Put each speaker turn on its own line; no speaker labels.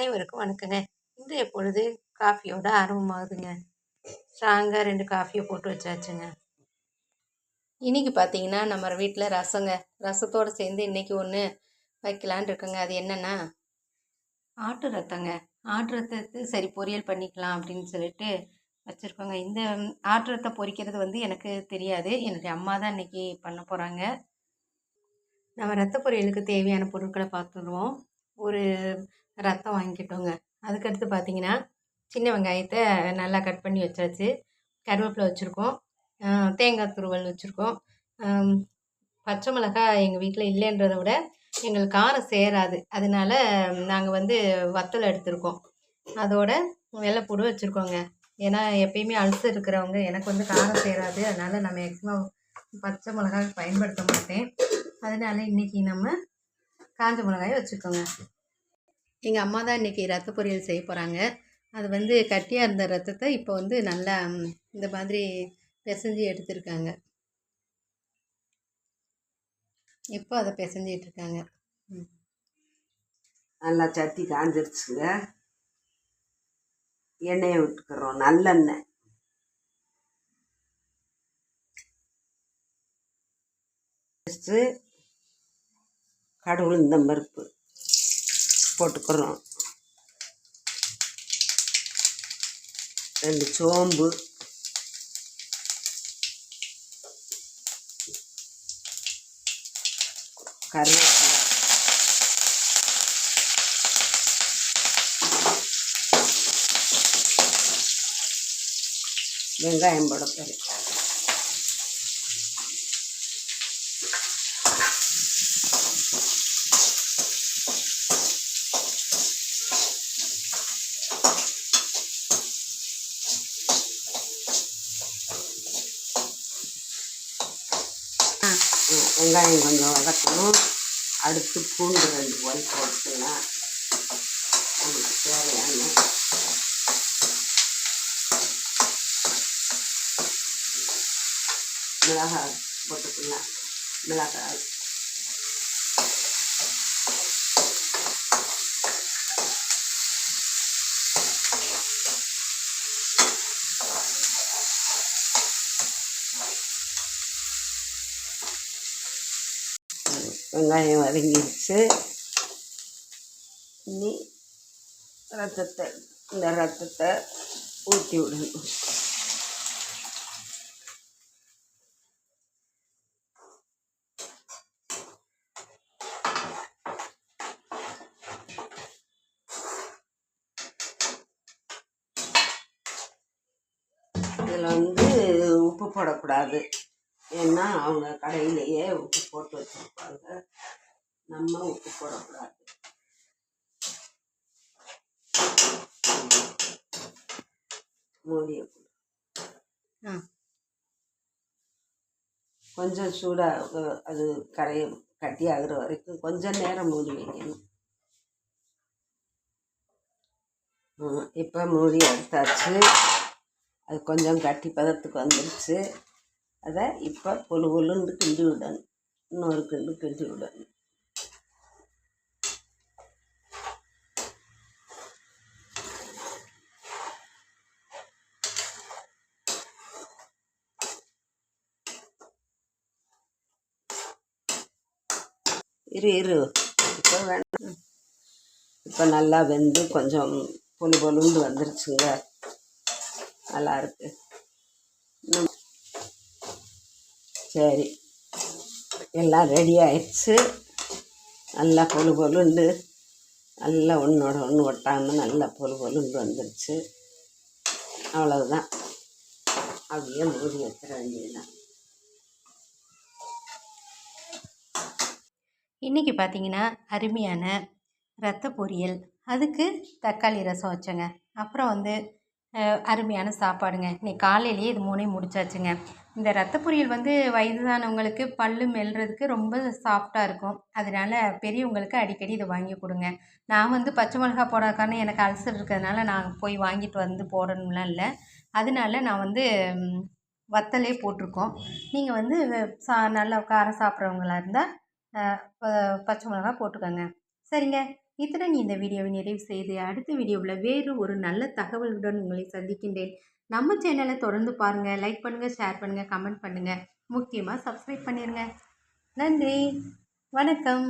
அனைவருக்கும் வணக்கங்க. இன்றைய பொழுது காஃபியோட ஆரம்பமாகுதுங்க ஸ்ட்ராங்காக ரெண்டு காஃபியை போட்டு வச்சாச்சுங்க. இன்றைக்கி பார்த்தீங்கன்னா நம்ம வீட்டில் ரசங்க. ரசத்தோடு சேர்ந்து இன்றைக்கி ஒன்று வைக்கலான் இருக்குங்க. அது என்னென்னா ஆட்டு ரத்தங்க. ஆட்டு ரத்தத்தை சரி பொரியல் பண்ணிக்கலாம் அப்படின்னு சொல்லிட்டு வச்சுருக்கோங்க. இந்த ஆட்டு ரத்தம் பொரிக்கிறது வந்து எனக்கு தெரியாது. என்னுடைய அம்மா தான் இன்றைக்கி பண்ண போகிறாங்க நம்ம ரத்த பொரியலுக்கு தேவையான பொருட்களை பார்த்துருவோம் ஒரு ரத்தம் வாங்கிக்கிட்டோங்க. அதுக்கடுத்து பார்த்தீங்கன்னா சின்ன வெங்காயத்தை நல்லா கட் பண்ணி வச்சாச்சு. கருவேப்பிலை வச்சுருக்கோம். தேங்காய் துருவல் வச்சுருக்கோம். பச்சை மிளகாய் எங்கள் வீட்டில் இல்லைன்றதை விட எங்களுக்கு காரம் சேராது. அதனால நாங்கள் வந்து வத்தல் எடுத்திருக்கோம். அதோட வெள்ளைப்பூடு வச்சுருக்கோங்க. ஏன்னா எப்பயுமே அல்சர் இருக்கிறவங்க எனக்கு வந்து காரம் சேராது. அதனால் நான் மேக்ஸிமம் பச்சை மிளகாய் பயன்படுத்த மாட்டேன். அதனால இன்றைக்கி நம்ம காஞ்ச மிளகாயை வச்சுக்கோங்க எங்கள் அம்மா தான் இன்றைக்கி ரத்த பொரியல் செய்ய போகிறாங்க அது வந்து கட்டியாக இருந்த ரத்தத்தை இப்போ வந்து நல்லா இந்த மாதிரி பிசைஞ்சு எடுத்திருக்காங்க. இப்போ அதை பிசைஞ்சிட்டு இருக்காங்க?
நல்லா சட்டி காஞ்சிருச்சுங்க. எண்ணெயை விட்டுக்கிறோம் நல்லெண்ணெய். ஃபஸ்ட்டு கடவுள் பருப்பு போட்டுக்கிறோம். ரெண்டு சோம்பு. கருவேப்பிலை. வெங்காயம் போட போகிறேன் வெங்காயம் கொஞ்சம் வதக்கணும். அடுத்து பூண்டு ரெண்டு போய் போட்டுக்கலாம் நமக்கு தேவையான மிளகாய் போட்டுக்கலாம் மிளகாய். வெங்காயம் வதங்கிடுச்சு இனி ரத்தத்தை இந்த ரத்தத்தை ஊற்றி விடணும். இதில் வந்து உப்பு போடக்கூடாது. ஏன்னா அவங்க கடையிலேயே உப்பு போட்டு வச்சுருப்பாங்க. நம்ம உப்பு போடக்கூடாது. மூடிய கொஞ்சம் சூடாக அது கரைய கட்டி ஆகுற வரைக்கும் கொஞ்சம் நேரம் மூடி வைக்கணும். இப்போ மூடி எடுத்தாச்சு. அது கொஞ்சம் கட்டி பதத்துக்கு வந்துடுச்சு அதை இப்போ கொலு கொலுன்னு கிண்டி விடணும். இன்னொரு கிண்டு கிண்டி விடணும். இரு இரு. இப்போ வேணாம். இப்போ நல்லா வெந்து கொஞ்சம் பொலு பொழுந்து வந்துருச்சுங்க. நல்லா இருக்கு. சரி. எல்லாம் ரெடி ஆயிடுச்சு. நல்லா பொழு பொழுண்டு நல்லா ஒன்றோட ஒன்று ஒட்டாமல் நல்லா பொழு பொழுண்டு வந்துடுச்சு அவ்வளவுதான். அப்படியே மூடி வைக்கிற வேண்டியதுதான்.
இன்றைக்கி பார்த்தீங்கன்னா அருமையான ரத்த பொரியல். அதுக்கு தக்காளி ரசம் வச்சேங்க. அப்புறம் வந்து அருமையான சாப்பாடுங்க. இன்னைக்கு காலையிலேயே இது மூணையும் முடிச்சாச்சுங்க. இந்த ரத்த பொரியல் வந்து வயதானவங்களுக்கு பல்லு மெல்றதுக்கு ரொம்ப சாஃப்டாக இருக்கும். அதனால பெரியவங்களுக்கு அடிக்கடி இதை வாங்கி கொடுங்க. நான் வந்து பச்சை மிளகா போடாக்கான எனக்கு அல்சர் இருக்கிறதுனால நான் போய் வாங்கிட்டு வந்து போடணும்லாம் இல்லை. அதனால நான் வந்து வத்தலே போட்டிருக்கோம். நீங்கள் வந்து சா நல்லா காரம் சாப்பிட்றவங்களா இருந்தால் பச்சை மிளகா போட்டுக்கோங்க. சரிங்க. இத்துடன் இந்த வீடியோவை நிறைவு செய்து அடுத்த வீடியோவில் வேறு ஒரு நல்ல தகவலுடன் உங்களை சந்திக்கின்றேன். நம்ம சேனலை தொடர்ந்து பாருங்கள் லைக் பண்ணுங்கள் ஷேர் பண்ணுங்கள் கமெண்ட் பண்ணுங்கள் முக்கியமாக சப்ஸ்கிரைப் பண்ணிடுங்க நன்றி. வணக்கம்.